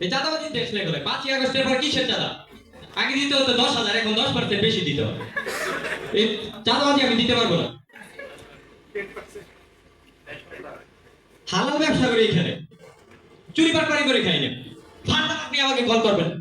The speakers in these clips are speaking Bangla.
এই চাঁদাবাজি দেশ করে পাঁচই আগস্টের পর কিসের চাঁদা আগে দিতে হতো দশ হাজার এখন দশ পার্সেন্ট বেশি দিতে হবে এই চাঁদাবাজি আমি দিতে পারব না হালাল ব্যবসা করি এখানে চুরি পাটপারি করে খাই না ফান্ডা আপনি আমাকে কল করবেন না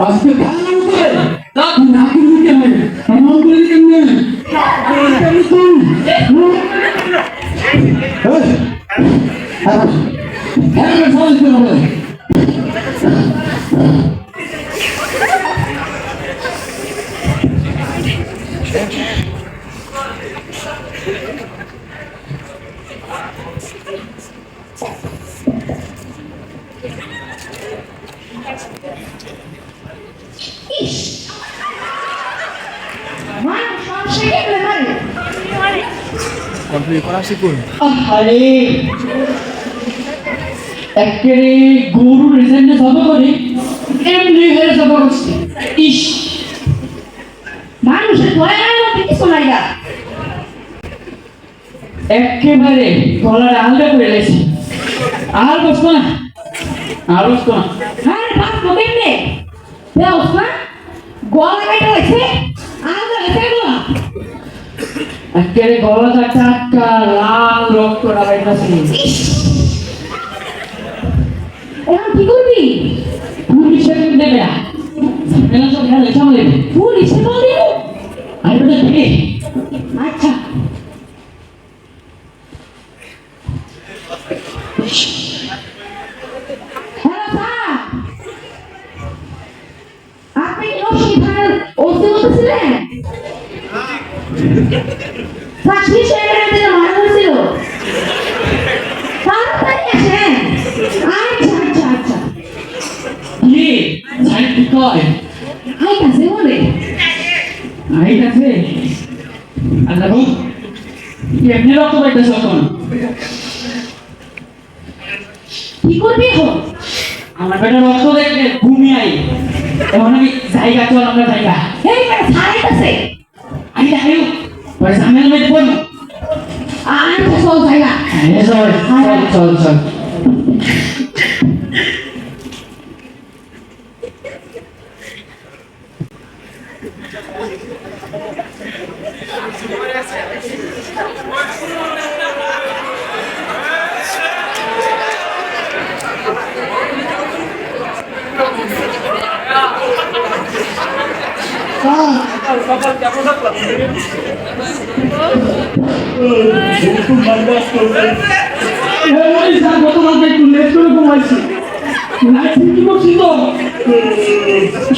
Aspetta, হ্যাঁ, সবাই দিতে হবে। ইস মানুষ মানুষকে কেমনে মারে আরে একেবারে গরু রিসেন্টে সফা করি এমনি হয়ে সফা করছি ইস! মানুষের মধ্যে কিছু নাই গা। একেবারে গলার আলগা করে লেছি আর বসতো না, আর বসতো না। হ্যাঁ তো কেমনে দেওস না গলা কেটে হয়েছে আলাদা হয়েছে গলা একেবারে গলাটা টাটকা, লাল রক্ত লাগাইতেছি কি করবি? পুলিশে সব খেলে সামলে পুলিশে বলি আপনি কি রশ্মি চাকরি সেখানে থেকে মারা হয়েছিল তাড়াতাড়ি আসেন আচ্ছা আচ্ছা আচ্ছা কি কয় আই কাছে বলে। আই কাছে। আল্লাহ এমনি রক্ত পাইতেছ এখন? কি করবি এখন? আমার বেটা রক্ত দেখলে ঘুমিয়ে আই। এখন আমি জায়গা চল, আমরা জায়গা। এই মানে ছাড়াইতেছে আমি যাই পরে সামনে মেয়ে পড়ব আচ্ছা চল জায়গা। চল চল চল ওই স্যার গতকালকে একটু লেট করে ঘুমাইছি নাইট ডিউটি করছি তো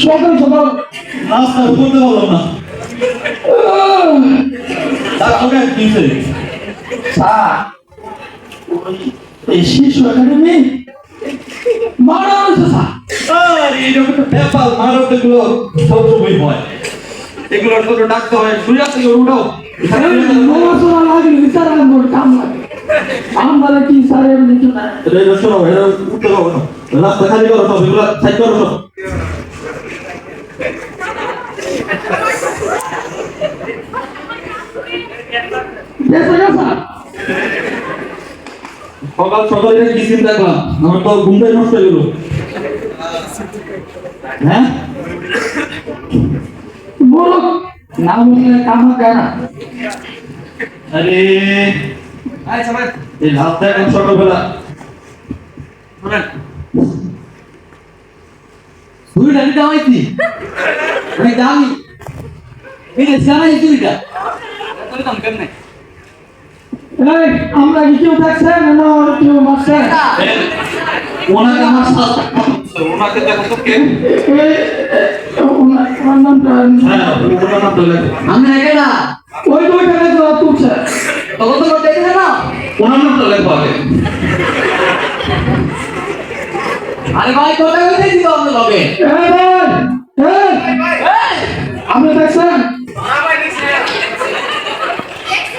সকাল সকাল নাস্তা করতে পারলাম না তার আগে কিনছে স্যার এই শিশু একাডেমি হয়েছে স্যার আর এইরকম ব্যাপার মানব এগুলো সবসময় হয়। এগুলো ছোট ডাকতে হয় শুয়ে থেকে উঠাও আমার কি স্যার এমনি না শোনো এটা উঠতে পারব না। রাস্তা খালি করো সব এগুলো সাইড করো সব। দেখো না স্যার সকাল সকালে কি চিন্তা দেখলাম আমার তো ঘুমটাই নষ্ট হয়ে গেল। হ্যাঁ? বলো না বললে কাম হবে না আরে এই রাস্তা এখন সকালবেলা। চুরিটা আমি দামাইছি অনেক দামি। এই যে জানাই চুরিটা এই আমরা কি কেউ থাকছে না কেউ মাছ ডাকছেন ওনাকে আমার সাথে ওনাকে দেখো তো কে ওনার নামটা হ্যাঁ লেখো আমি নাকি না ওই তো ওইখানে তুলছে তখন তো দেখে না ওনার লেখো আগে আরে ভাই লগে আপনি দেখছেন কে বাড়াবে এতে এতে এতে নো নো নো আরে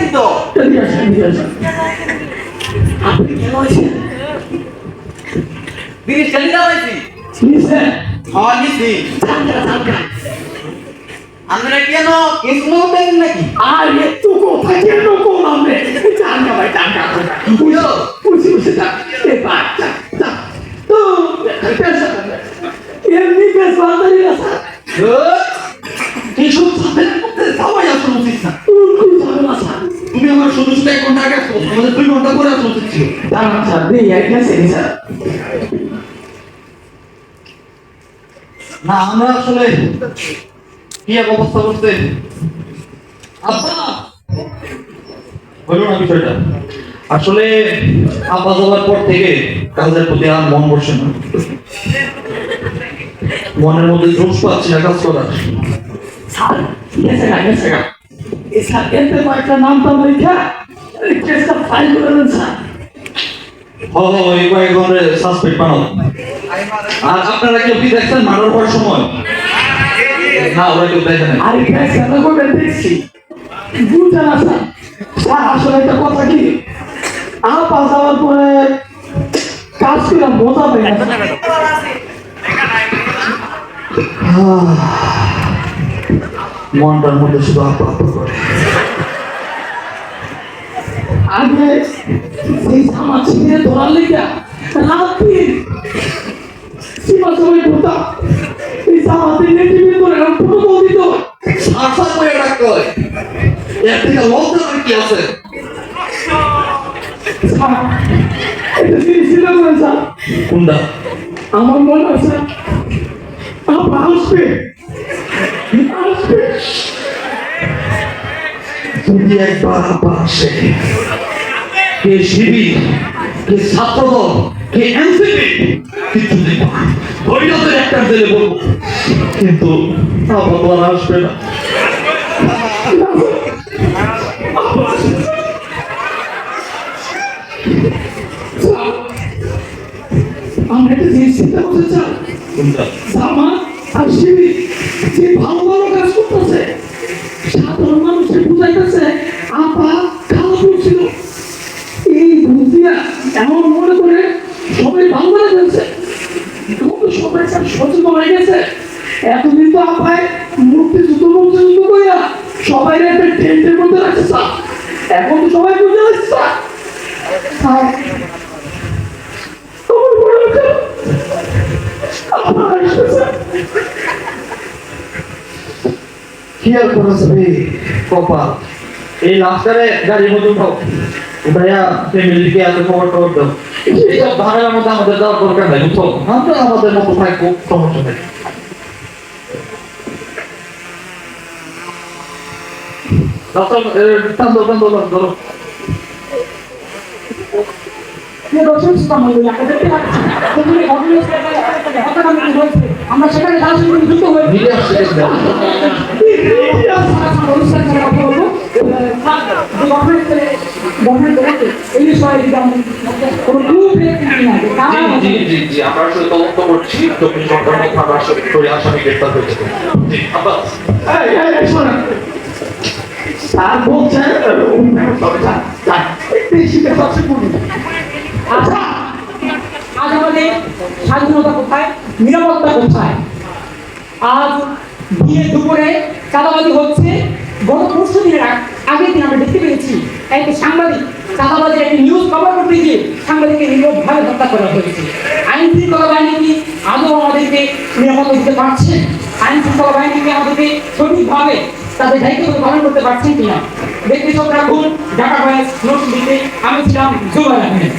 আসেন আপনি কেন আছেন বিরিশ চালি দাওয়াইছি নিছেন হ্যাঁ নিছি আমরা কেন কিছু দেন নাকি আর একটু কোথায় কেন কোন আমরা জানকা ভাই জানকা বুঝি যা এ বাচ্চা যা তো পেশা এমনি পেশ বাঁধারি না স্যার এইসব সাথে মধ্যে সবাই আসলে উচিত না উল্টু যাবে না স্যার তুমি আমার শুধু শুধু এক আমাদের দুই ঘণ্টা করে আসা উচিত ছিল স্যার দিই, এক গেছে স্যার। না, আমরা আসলে কি এক অবস্থা করতে? আব্বা! হইল না বিষয়টা? আসলে আব্বা যাওয়ার পর থেকে কাজের প্রতি আর মন বসে না। মনের মধ্যে জোশ পাচ্ছি না কাজ করার। স্যার গেছে না গেছে না এই স্যার। এতে কয়েকটা নাম টাম লেখা। কেসটা ফাইল করে দেন স্যার হ হ এই কয়েক ঘন্টায় সাসপেক্ট বানাও। আর আপনারা কেউ কি দেখছেন? মার্ডার হওয়ার সময়? না ওরা কেউ দেখে না আরে কেস এত করে দেখছি? বুঝছেন না স্যার স্যার আসলে একটা কথা কি? আপা যাওয়ার পরে কাজ করে মজা পাই না মনটার মধ্যে শুধু আপা আপা করে। আগে সেই জামা ছিঁড়ে ধরার লেগে রাত্রি সীমা সবাই ঘুরতাম এই জামাতে নেটিভে করে প্রোটোকল দিত? সারসার করে রাখতে হয় এর থেকে লজ্জা কি আছে? এটা জিনিস ছিল না স্যার? কোনটা? আমার মনে হয় স্যার আসবে আসবে একবার আপা কে শিবির কে ছাত্রদল কে এনসিপি কিছু বৈঠকের একটা দিলে বলব। কিন্তু আপা আসবে না। আমরা একটা জিনিস চিন্তা করতে চাই। জামা আর শিবি যে ভালো ভালো কাজ করতেছে সাধারণ মানুষকে বুঝাইতেছে আপা খাওয়া ছিল এই বুঝিয়া এমন মনে করে সবাই ভালো করে ফেলছে এখন তো সবাই স্যার সচেতন হয়ে গেছে এতদিন তো আপায় মুক্তিযুদ্ধ মুক্তিযুদ্ধ কইয়া সবাই একটা টেন্টের মধ্যে রাখছে এখন তো সবাই বুঝে যাচ্ছে কি আর করা যাবে এই লাস্টারে গাড়ির মধ্যে উঠাও উঠাইয়া ফ্যামিলিকে এত খবর টবর দাও। এইসব ধারার মধ্যে আমাদের দেওয়ার দরকার নাই উঠো। আমরা আমাদের মতো থাকব সমস্যা নেই। আমরা সেখানে যুক্ত হয়ে মিডিয়া সেকেন্ড দাও। এই বিষয়ে কোনো গ্রুপ জি, জি, জি, জি, আমরা আসলে তদন্ত করছি চব্বিশ ঘণ্টার মধ্যে আমরা আসলে করে আসামি গ্রেপ্তার হয়েছে জি আব্বাস এই, এই, এই, শোনেন। স্যার বলছে বেশি আচ্ছা আজ আমাদের স্বাধীনতা কোথায় নিরাপত্তা কোথায় আজ দিনে দুপুরে চাঁদাবাজি হচ্ছে গত পরশু দিনের আগ- আগের দিন আমরা দেখতে পেয়েছি এক সাংবাদিক চাঁদাবাজির একটি নিউজ কভার করতে গিয়ে সাংবাদিককে নিরবভাবে হত্যা করা হয়েছে। আইন শৃঙ্খলা বাহিনী কি আদৌ আমাদেরকে নিরাপত্তা দিতে পারছে? আইন শৃঙ্খলা বাহিনী কি আমাদেরকে সঠিকভাবে তাদের দায়িত্ব পালন করতে পারছেন কিনা? দেখতে চোখ রাখুন, ঢাকা ভয়েস নোট দিতে, আমি ছিলাম জুবাইর আহমেদ।